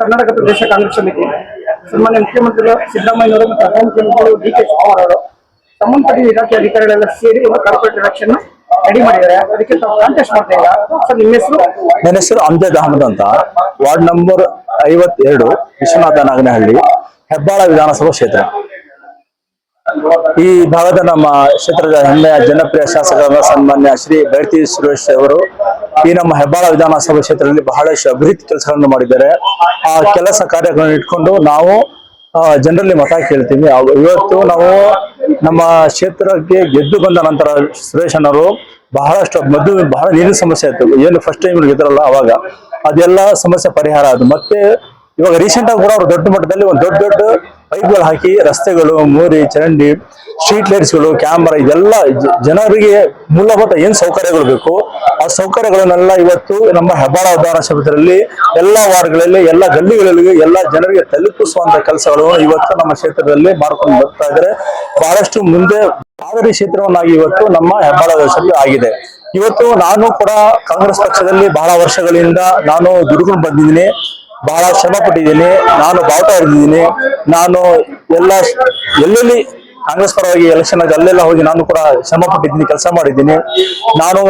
ಕರ್ನಾಟಕ ಪ್ರದೇಶ ಕಾಂಗ್ರೆಸ್ ಸಮಿತಿ ಸನ್ಮಾನ್ಯ ಮುಖ್ಯಮಂತ್ರಿಗಳು ಸಿದ್ದರಾಮಯ್ಯನವರು ಮತ್ತು ಉಪಮುಖ್ಯಮಂತ್ರಿಗಳು ಡಿ ಕೆ ಶಿವಕುಮಾರ್ ಅವರು ಸಂಬಂಧಪಟ್ಟ ಇಲಾಖೆ ಅಧಿಕಾರಿಗಳೆಲ್ಲ ಸೇರಿ ಒಂದು ಕಾರ್ಪೊರೇಟ್ ಎಲೆಕ್ಷನ್ ರೆಡಿ ಮಾಡಿದ್ದಾರೆ. ಅದಕ್ಕೆ ತಾವು ಕಾಂಟೆಸ್ಟ್ ಮಾಡ್ತಾ ಇಲ್ಲ. ಸರ್, ನಿಮ್ಮ ಹೆಸರು? ನನ್ನ ಹೆಸರು ಅಮ್ಜದ್ ಅಹಮದ್ ಅಂತ. ವಾರ್ಡ್ ನಂಬರ್ ಐವತ್ತೆರಡು ವಿಶ್ವನಾಥ ನಾಗನಹಳ್ಳಿ ಹೆಬ್ಬಾಳ ವಿಧಾನಸಭಾ ಕ್ಷೇತ್ರ. ಈ ಭಾಗದ ನಮ್ಮ ಕ್ಷೇತ್ರದ ಹೆಮ್ಮೆಯ ಜನಪ್ರಿಯ ಶಾಸಕರಾದ ಸನ್ಮಾನ್ಯ ಶ್ರೀ ಬೈರತಿ ಸುರೇಶ್ ಅವರು ಈ ನಮ್ಮ ಹೆಬ್ಬಾಳ ವಿಧಾನಸಭಾ ಕ್ಷೇತ್ರದಲ್ಲಿ ಬಹಳಷ್ಟು ಅಭಿವೃದ್ಧಿ ಕೆಲಸಗಳನ್ನು ಮಾಡಿದ್ದಾರೆ. ಆ ಕೆಲಸ ಕಾರ್ಯಗಳನ್ನು ಇಟ್ಕೊಂಡು ನಾವು ಜನರಲ್ಲಿ ಮತ ಕೇಳ್ತೀವಿ. ಇವತ್ತು ನಾವು ನಮ್ಮ ಕ್ಷೇತ್ರಕ್ಕೆ ಗೆದ್ದು ಬಂದ ನಂತರ ಸುರೇಶ್ ಅಣ್ಣವರು ಬಹಳಷ್ಟು ಮದ್ದು, ಬಹಳ ನೀರಿನ ಸಮಸ್ಯೆ ಆಯ್ತು ಏನು ಫಸ್ಟ್ ಟೈಮ್ ಗೆದ್ರಲ್ಲ ಅವಾಗ. ಅದೆಲ್ಲ ಸಮಸ್ಯೆ ಪರಿಹಾರ ಅದು ಮತ್ತೆ ಇವಾಗ ರೀಸೆಂಟ್ ಆಗಿ ಕೂಡ ಅವರು ದೊಡ್ಡ ಮಟ್ಟದಲ್ಲಿ ಒಂದು ದೊಡ್ಡ ದೊಡ್ಡ ಪೈಪ್ಗಳು ಹಾಕಿ ರಸ್ತೆಗಳು, ಮೋರಿ, ಚರಂಡಿ ಸ್ಟ್ರೀಟ್ ಲೈಟ್ಸ್ಗಳು ಕ್ಯಾಮರಾ ಇದೆಲ್ಲ ಜನರಿಗೆ ಮೂಲಭೂತ ಏನ್ ಸೌಕರ್ಯಗಳು ಬೇಕು, ಆ ಸೌಕರ್ಯಗಳನ್ನೆಲ್ಲ ಇವತ್ತು ನಮ್ಮ ಹೆಬ್ಬಾಳ ವಿಧಾನಸಭೆಯಲ್ಲಿ ಎಲ್ಲ ವಾರ್ಡ್ಗಳಲ್ಲಿ, ಎಲ್ಲ ಗಲ್ಲಿಗಳಲ್ಲಿ, ಎಲ್ಲ ಜನರಿಗೆ ತಲುಪಿಸುವಂತ ಕೆಲಸಗಳು ಇವತ್ತು ನಮ್ಮ ಕ್ಷೇತ್ರದಲ್ಲಿ ಮಾಡ್ಕೊಂಡು ಬರ್ತಾ ಇದ್ದಾರೆ ಬಹಳಷ್ಟು ಮುಂದೆ ಮಾದರಿ ಕ್ಷೇತ್ರವನ್ನಾಗಿ ಇವತ್ತು ನಮ್ಮ ಹೆಬ್ಬಾಳ ವಿಧಾನಸಭೆ ಆಗಿದೆ. ಇವತ್ತು ನಾನು ಕೂಡ ಕಾಂಗ್ರೆಸ್ ಪಕ್ಷದಲ್ಲಿ ಬಹಳ ವರ್ಷಗಳಿಂದ ನಾನು ದುಡ್ಕೊಂಡು ಬಂದಿದ್ದೀನಿ. ಬಹಳ ಶ್ರಮ ಪಟ್ಟಿದ್ದೀನಿ ನಾನು ಬಾವುಟ ಹಿಡಿದಿದ್ದೀನಿ. ನಾನು ಎಲ್ಲ ಎಲ್ಲೆಲ್ಲಿ ಕಾಂಗ್ರೆಸ್ ಪರವಾಗಿ ಎಲೆಕ್ಷನ್ ಆಗಿ ಅಲ್ಲೆಲ್ಲ ಹೋಗಿ ನಾನು ಕೂಡ ಶ್ರಮ ಪಟ್ಟಿದ್ದೀನಿ ಕೆಲಸ ಮಾಡಿದ್ದೀನಿ. ನಾನು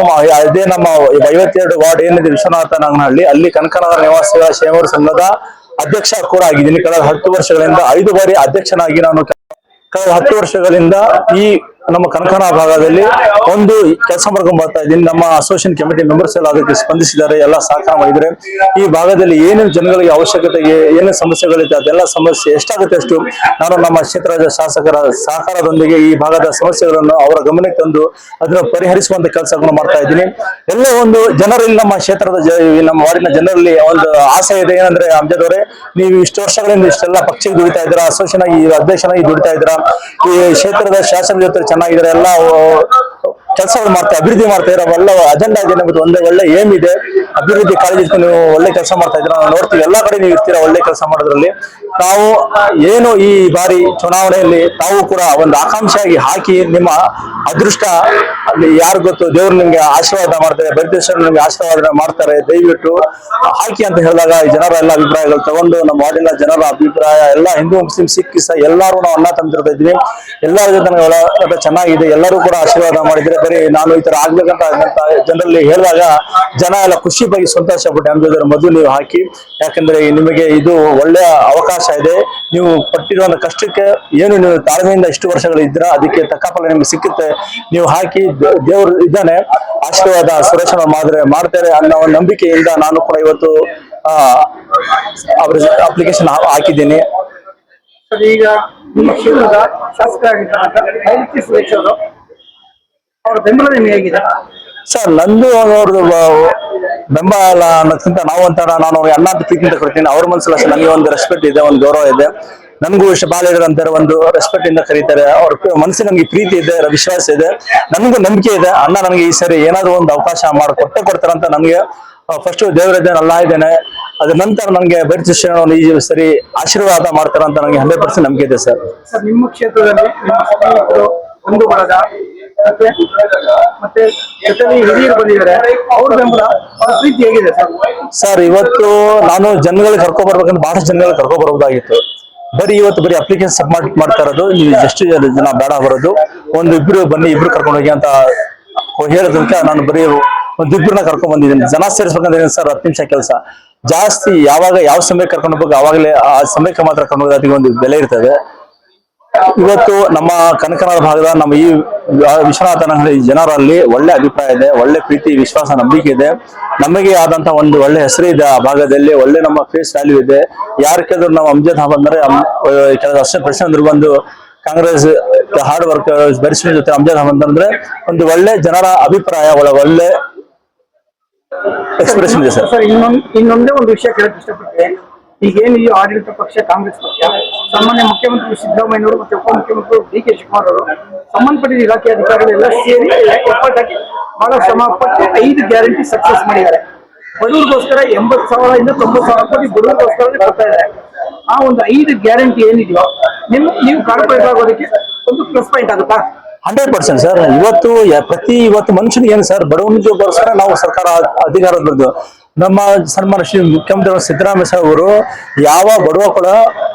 ಅದೇ ನಮ್ಮ ಐವತ್ತೆರಡು ವಾರ್ಡ್ ಏನಿದೆ ವಿಶ್ವನಾಥ ನಾಗನಹಳ್ಳಿ ಅಲ್ಲಿ ಕನಕನಗರ ನಿವಾಸಿಗಳ ಶೇವರ ಸಂಘದ ಅಧ್ಯಕ್ಷ ಕೂಡ ಆಗಿದ್ದೀನಿ. ಕಳೆದ ಹತ್ತು ವರ್ಷಗಳಿಂದ ಐದು ಬಾರಿ ಅಧ್ಯಕ್ಷನಾಗಿ ನಾನು ಕಳೆದ ಹತ್ತು ವರ್ಷಗಳಿಂದ ಈ ನಮ್ಮ ಕನಕನ ಭಾಗದಲ್ಲಿ ಒಂದು ಕೆಲಸ ಮಾಡ್ಕೊಂಡು ಬರ್ತಾ ಇದ್ದೀನಿ. ನಮ್ಮ ಅಸೋಸಿಯೇಷನ್ ಕಮಿಟಿ ಮೆಂಬರ್ಸ್ ಎಲ್ಲ ಅದಕ್ಕೆ ಸ್ಪಂದಿಸಿದ್ದಾರೆ. ಎಲ್ಲ ಸಹಕಾರ ಮಾಡಿದ್ರೆ ಈ ಭಾಗದಲ್ಲಿ ಏನೇನು ಜನಗಳಿಗೆ ಅವಶ್ಯಕತೆ ಏನೇನು ಸಮಸ್ಯೆಗಳಿದೆ, ಅದೆಲ್ಲ ಸಮಸ್ಯೆ ಎಷ್ಟಾಗುತ್ತೆ ಅಷ್ಟು ನಾನು ನಮ್ಮ ಕ್ಷೇತ್ರದ ಶಾಸಕರ ಸಹಕಾರದೊಂದಿಗೆ ಈ ಭಾಗದ ಸಮಸ್ಯೆಗಳನ್ನು ಅವರ ಗಮನಕ್ಕೆ ತಂದು ಅದನ್ನು ಪರಿಹರಿಸುವಂತ ಕೆಲಸಗಳನ್ನು ಮಾಡ್ತಾ ಇದ್ದೀನಿ. ಎಲ್ಲ ಒಂದು ಜನರಲ್ಲಿ ನಮ್ಮ ಕ್ಷೇತ್ರದ ನಮ್ಮ ವಾರ್ಡಿನ ಜನರಲ್ಲಿ ಒಂದು ಆಸೆ ಇದೆ. ಏನಂದ್ರೆ, ಅಮ್ಜದ್ ಅವರೇ, ನೀವು ಇಷ್ಟು ವರ್ಷಗಳಿಂದ ಇಷ್ಟೆಲ್ಲ ಪಕ್ಷಕ್ಕೆ ದುಡಿತಾ ಇದ್ದೀರಾ? ಅಸೋಸಿಯೇಷನ್ ಆಗಿ ಅಧ್ಯಕ್ಷನಾಗಿ ದುಡಿತಾ ಇದ್ದೀರಾ? ಈ ಕ್ಷೇತ್ರದ ಶಾಸನ ಜೊತೆ ಚೆನ್ನಾಗಿದ್ದಾರೆ ಎಲ್ಲ ಕೆಲಸಗಳು ಮಾಡ್ತಾ, ಅಭಿವೃದ್ಧಿ ಮಾಡ್ತಾ ಇರೋ ಒಳ್ಳೆ ಅಜೆಂಡಾ ಇದೆ ಒಂದೇ ಒಳ್ಳೆ ಏಮ್ ಇದೆ. ಅಭಿವೃದ್ಧಿ ಇಟ್ಕೊಂಡು ನೀವು ಒಳ್ಳೆ ಕೆಲಸ ಮಾಡ್ತಾ ಇದ್ದೀರಾ, ನಾವು ನೋಡ್ತೀವಿ, ಎಲ್ಲ ಕಡೆ ನೀವು ಇರ್ತೀರಾ ಒಳ್ಳೆ ಕೆಲಸ ಮಾಡೋದ್ರಲ್ಲಿ. ತಾವು ಏನು ಈ ಬಾರಿ ಚುನಾವಣೆಯಲ್ಲಿ ತಾವು ಕೂಡ ಒಂದು ಆಕಾಂಕ್ಷೆಯಾಗಿ ಹಾಕಿ ನಿಮ್ಮ ಅದೃಷ್ಟ, ಅಲ್ಲಿ ಯಾರು ಗೊತ್ತು, ದೇವ್ರು ನಿಮ್ಗೆ ಆಶೀರ್ವಾದ ಮಾಡ್ತಾರೆ ಬರಿದೇಶ್ವರ ನಿಮ್ಗೆ ಆಶೀರ್ವಾದ ಮಾಡ್ತಾರೆ, ದಯವಿಟ್ಟು ಹಾಕಿ ಅಂತ ಹೇಳಿದಾಗ ಜನರ ಎಲ್ಲ ಅಭಿಪ್ರಾಯಗಳು ತಗೊಂಡು, ನಮ್ಮ ವಾರ್ಡಿನ ಜನರ ಅಭಿಪ್ರಾಯ, ಎಲ್ಲ ಹಿಂದೂ, ಮುಸ್ಲಿಂ, ಸಿಖ್ ಇಸ ಎಲ್ಲರೂ ನಾವು ಅನ್ನ ತಂದಿರ್ತಾ ಇದ್ವಿ ಎಲ್ಲರ ಜೊತೆ ನನಗೆ ಚೆನ್ನಾಗಿದೆ, ಎಲ್ಲರೂ ಕೂಡ ಆಶೀರ್ವಾದ ಮಾಡಿದ್ರೆ ಬರೀ ನಾನು ಈ ತರ ಆಗ್ಬೇಕಂತ ಜನರಲ್ಲಿ ಹೇಳಿದಾಗ ಜನ ಎಲ್ಲ ಖುಷಿ ಬಗ್ಗೆ ಸಂತೋಷ ಪಟ್ಟು ಅಂಬಿದ್ರ ಮೊದಲು ನೀವು ಹಾಕಿ. ಯಾಕಂದ್ರೆ ನಿಮಗೆ ಇದು ಒಳ್ಳೆಯ ಅವಕಾಶ ಇದೆ. ನೀವು ಪಟ್ಟಿರುವ ಕಷ್ಟಕ್ಕೆ ಏನು ನೀವು ತಾಳ್ಮೆಯಿಂದ ಇಷ್ಟು ವರ್ಷಗಳು ಇದ್ರ ಅದಕ್ಕೆ ತಕ್ಕ ಫಲ ನಿಮ್ಗೆ ಸಿಕ್ಕುತ್ತೆ. ನೀವು ಹಾಕಿ ದೇವರು ಇದ್ದಾನೆ, ಆಶೀರ್ವಾದ ಸುರೇಶನ ಮಾದ್ರೆ ಮಾಡ್ತಾರೆ ಅನ್ನೋ ನಂಬಿಕೆಯಿಂದ ನಾನು ಕೂಡ ಇವತ್ತು ಅಪ್ಲಿಕೇಶನ್ ಹಾಕಿದ್ದೀನಿ. ಈಗ ನಿಮ್ಮ ಶಾಸಕರಾಗಿದ್ದ ಬೈರತಿ ಸುರೇಶ್ ಅವರು ಅವರ ಬೆಂಬಲ ನಿಮ್ಗೆ ಹೇಗಿದೆ? ಸರ್ ನಂದು ಅವ್ರದ್ದು ಬೆಂಬಲ ಅನ್ನೋದಕ್ಕಿಂತ ನಾವು ಅಂತ ನಾನು ಅವ್ರಿಗೆ ಅಣ್ಣ ಅಂತ ಪ್ರೀತಿಯಿಂದ ಕೊಡ್ತೀನಿ. ಅವ್ರ ಮನಸ್ಸಲ್ಲಿ ನನಗೆ ಒಂದು ರೆಸ್ಪೆಕ್ಟ್ ಇದೆ ಒಂದು ಗೌರವ ಇದೆ. ನನಗೂ ಇಷ್ಟ ಬಾಲ್ಯರು ಅಂತಾರೆ ಒಂದು ರೆಸ್ಪೆಕ್ಟ್ ಇಂದ ಕರೀತಾರೆ. ಅವ್ರ ಮನಸ್ಸಿನ ನನಗೆ ಪ್ರೀತಿ ಇದೆ ವಿಶ್ವಾಸ ಇದೆ. ನನಗೂ ನಂಬಿಕೆ ಇದೆ. ಅಣ್ಣ ನನಗೆ ಈ ಸರಿ ಏನಾದ್ರು ಒಂದು ಅವಕಾಶ ಮಾಡಿ ಕೊಟ್ಟೆ ಕೊಡ್ತಾರೆ ಅಂತ ನನಗೆ ಫಸ್ಟ್ ದೇವರಿದ್ದೇನೆ ಅಲ್ಲ ಇದ್ದೇನೆ. ಅದ್ರ ನಂತರ ನನಗೆ ಬೈರತಿ ಶ್ರೀರಾಮ್ ಈ ಸರಿ ಆಶೀರ್ವಾದ ಮಾಡ್ತಾರಂತ ಅಂತ ನನಗೆ ಹಂಡ್ರೆಡ್ ಪರ್ಸೆಂಟ್ ನಂಬಿಕೆ ಇದೆ ಸರ್. ನಿಮ್ಮ ಕ್ಷೇತ್ರದಲ್ಲಿ ಒಂದು ಮತ್ತೆ ಮತ್ತೆ ಜೊತೆಗೆ ಹಿರಿಯರು ಬಂದಿದ್ದಾರೆ. ಅವ್ರ ಬೆಂಬಲ, ಅವ್ರ ಪ್ರೀತಿ ಹೇಗಿದೆ ಸರ್? ಸರ್, ಇವತ್ತು ನಾನು ಜನಗಳಿಗೆ ಕರ್ಕೊ ಬರ್ಬೇಕಂದ್ರೆ ಬಹಳಷ್ಟು ಜನಗಳಿಗೆ ಕರ್ಕೊ ಬರೋದಾಗಿತ್ತು ಬರೀ ಇವತ್ತು ಬರೀ ಅಪ್ಲಿಕೇಶನ್ ಸಬ್ಮಿಟ್ ಮಾಡ್ತಾ ಇರೋದು ನೀವು ಎಷ್ಟು ಜನ ಬೇಡ ಬರೋದು, ಒಂದು ಇಬ್ರು ಬನ್ನಿ, ಇಬ್ರು ಕರ್ಕೊಂಡು ಹೋಗಿ ಅಂತ ಹೇಳೋದಕ್ಕೆ ನಾನು ಬರೀ ಒಂದು ಇಬ್ರನ್ನ ಕರ್ಕೊಂಡ್ ಬಂದಿದ್ದೀನಿ. ಜನ ಸೇರಿಸ್ಬೇಕಂದ್ರೆ ಸರ್, ಹತ್ತು ನಿಮಿಷ ಕೆಲಸ. ಜಾಸ್ತಿ ಯಾವಾಗ ಯಾವ ಸಮಯಕ್ಕೆ ಕರ್ಕೊಂಡು ಹೋಗ್ಬೇಕು ಆವಾಗಲೇ ಆ ಸಮಯಕ್ಕೆ ಮಾತ್ರ ಕರ್ಕೊಂಡು ಹೋಗೋದು ಒಂದು ಬೆಲೆ ಇರ್ತದೆ. ಇವತ್ತು ನಮ್ಮ ಕನಕನಾಡ ಭಾಗದ ನಮ್ಮ ಈ ವಿಶ್ವನಾಥನಹಳ್ಳಿ ಜನರಲ್ಲಿ ಒಳ್ಳೆ ಅಭಿಪ್ರಾಯ ಇದೆ, ಒಳ್ಳೆ ಪ್ರೀತಿ, ವಿಶ್ವಾಸ, ನಂಬಿಕೆ ಇದೆ. ನಮಗೆ ಆದಂತ ಒಂದು ಒಳ್ಳೆ ಹೆಸರು ಇದೆ ಆ ಭಾಗದಲ್ಲಿ, ಒಳ್ಳೆ ನಮ್ಮ ಫೇಸ್ ವ್ಯಾಲ್ಯೂ ಇದೆ. ಯಾರು ನಾವು ಅಮ್ಜದ್ ಬಂದ್ರೆ ಅಂದ್ರೆ ಕೆಲವು ವರ್ಷ ಪ್ರೆಸಿಡೆಂಟ್ ಬಂದು ಕಾಂಗ್ರೆಸ್ ಹಾರ್ಡ್ ವರ್ಕ್ ಬೆರೆಸಿನ ಜೊತೆ ಅಮ್ಜದ್ ಅಹಮದ್ ಅಂದ್ರೆ ಒಂದು ಒಳ್ಳೆ ಜನರ ಅಭಿಪ್ರಾಯ, ಒಳ ಒಳ್ಳೆ ಎಕ್ಸ್ಪ್ರೆಷನ್ ಇದೆ ಸರ್. ಇನ್ನೊಂದೇ ಒಂದು ವಿಷಯ ಕೇಳಕ್ ಇಷ್ಟಪಟ್ಟೆ ಈಗೇನು ಈ ಆಡಳಿತ ಪಕ್ಷ ಕಾಂಗ್ರೆಸ್ ಪಕ್ಷ ಸಾಮಾನ್ಯ ಮುಖ್ಯಮಂತ್ರಿ ಸಿದ್ದರಾಮಯ್ಯನವರು ಮತ್ತೆ ಉಪಮುಖ್ಯಮಂತ್ರಿ ಡಿ ಕೆ ಶಿವಕುಮಾರ್ ಅವರು ಸಂಬಂಧಪಟ್ಟಿದ ಇಲಾಖೆ ಅಧಿಕಾರಿಗಳೆಲ್ಲ ಸೇರಿ ಎಫರ್ಟ್ ಬಹಳ ಶ್ರಮ ಪಟ್ಟು ಐದು ಗ್ಯಾರಂಟಿ ಸಕ್ಸಸ್ ಮಾಡಿದ್ದಾರೆ. ಬಡವರಿಗೋಸ್ಕರ ಎಂಬತ್ತು ಸಾವಿರದಿಂದ ತೊಂಬತ್ತು ಸಾವಿರ ಕೋಟಿ ಬಡವರಿಗೋಸ್ಕರ ಬರ್ತಾ ಇದ್ದಾರೆ. ಆ ಒಂದು ಐದು ಗ್ಯಾರಂಟಿ ಏನಿದೆಯೋ ನಿಮ್ ನೀವು ಕಾರ್ಪೊರೇಟ್ ಆಗೋದಕ್ಕೆ ಒಂದು ಪ್ಲಸ್ ಪಾಯಿಂಟ್ ಆಗುತ್ತಾ? ಹಂಡ್ರೆಡ್ ಪರ್ಸೆಂಟ್ ಸರ್ ಇವತ್ತು ಪ್ರತಿ ಇವತ್ತು ಮನುಷ್ಯನಿಗೆ ಏನು ಸರ್ ಬಡವನಿಗೋಸ್ಕರ ನಾವು ಸರ್ಕಾರ ಅಧಿಕಾರದ ನಮ್ಮ ಸನ್ಮಾನ ಶ್ರೀ ಮುಖ್ಯಮಂತ್ರಿ ಸಿದ್ದರಾಮಯ್ಯ ಸಾಹೇಬ್ ಅವರು ಯಾವ ಬಡವ ಕೂಡ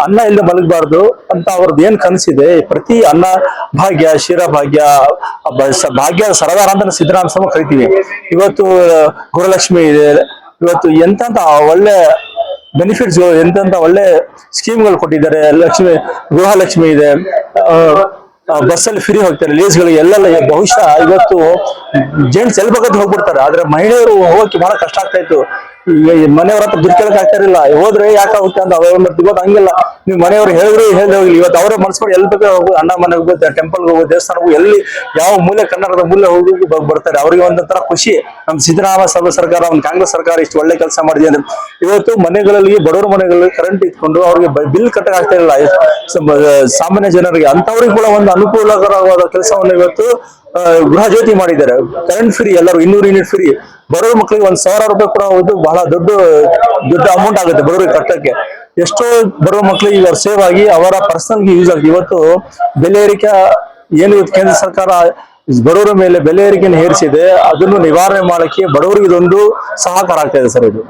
ಅನ್ನ ಇಲ್ಲದೆ ಮಲಗಬಾರ್ದು ಅಂತ ಅವ್ರದ್ದು ಏನ್ ಕನಸಿದೆ? ಪ್ರತಿ ಅನ್ನ ಭಾಗ್ಯ ಶಿರ ಭಾಗ್ಯ ಭಾಗ್ಯ, ಸರದಾರ ಅಂತ ಸಿದ್ದರಾಮಯ್ಯ ಸಾಹೇಬ್ ಕರಿತೀವಿ. ಇವತ್ತು ಗುರುಲಕ್ಷ್ಮಿ ಇದೆ. ಇವತ್ತು ಎಂತ ಒಳ್ಳೆ ಬೆನಿಫಿಟ್ಸ್ ಎಂತೆಂತ ಒಳ್ಳೆ ಸ್ಕೀಮ್ಗಳು ಕೊಟ್ಟಿದ್ದಾರೆ. ಲಕ್ಷ್ಮಿ ಗೃಹಲಕ್ಷ್ಮಿ ಇದೆ. ಬಸ್ಸಲ್ಲಿ ಫ್ರೀ ಹೋಗ್ತಾರೆ ಲೀಸ್ಗಳು ಎಲ್ಲ ಬಹುಶಃ ಇವತ್ತು ಜೆಂಟ್ಸ್ ಬೇಕಾದ್ರೂ ಹೋಗ್ಬಿಡ್ತಾರೆ. ಆದ್ರೆ ಮಹಿಳೆಯರು ಹೋಗಕ್ಕೆ ಬಹಳ ಕಷ್ಟ ಆಗ್ತಾ ಇತ್ತು. ಮನೆಯವ್ರ ಹತ್ರ ದುಡ್ಡು ಕೇಳಕ್ ಆಗ್ತಾ ಇರಲಿಲ್ಲ ಹೋದ್ರೆ ಯಾಕೆ ಆಗುತ್ತೆ ಅಂತ ಅವ್ರು ಮಾಡ್ತೀವಿ ಹಂಗಿಲ್ಲ. ನೀವು ಮನೆಯವ್ರು ಹೇಳಿದ್ರು ಹೇಳಿ ಹೋಗ್ಲಿ. ಇವತ್ತು ಅವರೇ ಮನ್ಸ್ಕೊಂಡು ಎಲ್ಲಿ ಬೇಕಾದ್ರೆ ಹೋಗು, ಅಣ್ಣ ಮನೆಗೆ ಹೋಗುತ್ತೆ ಟೆಂಪಲ್ಗೆ ಹೋಗೋ, ದೇವಸ್ಥಾನಕ್ಕೆ ಎಲ್ಲಿ ಯಾವ ಮೂಲೆ ಕನ್ನಡದ ಮೂಲೆ ಹೋಗಿ ಬರ್ತಾರೆ. ಅವ್ರಿಗೆ ಒಂದೊಂಥರ ಖುಷಿ. ನಮ್ಮ ಸಿದ್ದರಾಮಯ್ಯ ಸಭೆ ಸರ್ಕಾರ ಒಂದು ಕಾಂಗ್ರೆಸ್ ಸರ್ಕಾರ ಇಷ್ಟು ಒಳ್ಳೆ ಕೆಲಸ ಮಾಡಿದೆ ಅಂದ್ರೆ ಇವತ್ತು ಮನೆಗಳಲ್ಲಿ, ಬಡವರ ಮನೆಗಳಲ್ಲಿ ಕರೆಂಟ್ ಇಟ್ಕೊಂಡು ಅವ್ರಿಗೆ ಬಿಲ್ ಕಟ್ಟಕ್ ಆಗ್ತಾ ಇಲ್ಲ ಸಾಮಾನ್ಯ ಜನರಿಗೆ ಅಂತವ್ರಿಗೆ ಕೂಡ ಒಂದು ಅನುಕೂಲಕರವಾದ ಕೆಲಸವನ್ನು ಇವತ್ತು ಗೃಹ ಜ್ಯೋತಿ ಮಾಡಿದ್ದಾರೆ. ಕರೆಂಟ್ ಫ್ರೀ ಎಲ್ಲರೂ ಇನ್ನೂರು ಯೂನಿಟ್ ಫ್ರೀ ಬಡವರ ಮಕ್ಕಳಿಗೆ ಒಂದ್ ಸಾವಿರ ರೂಪಾಯಿ ಕೂಡ ಒಂದು ಬಹಳ ದೊಡ್ಡ ದೊಡ್ಡ ಅಮೌಂಟ್ ಆಗುತ್ತೆ ಬಡವರಿಗೆ ಕಟ್ಟಕ್ಕೆ. ಎಷ್ಟೋ ಬಡವ ಮಕ್ಕಳಿಗೆ ಇವರು ಸೇವ್ ಆಗಿ ಅವರ ಪರ್ಸನಲ್ಗೆ ಯೂಸ್ ಆಗುತ್ತೆ. ಇವತ್ತು ಬೆಲೆ ಏರಿಕೆ ಏನು ಕೇಂದ್ರ ಸರ್ಕಾರ ಬಡವರ ಮೇಲೆ ಬೆಲೆ ಏರಿಕೆಯನ್ನು ಹೇರಿಸಿದೆ ಅದನ್ನು ನಿವಾರಣೆ ಮಾಡಕ್ಕೆ ಬಡವರಿಗೆ ಇದೊಂದು ಸಹಕಾರ ಆಗ್ತಾ ಇದೆ ಸರ್ ಇದು.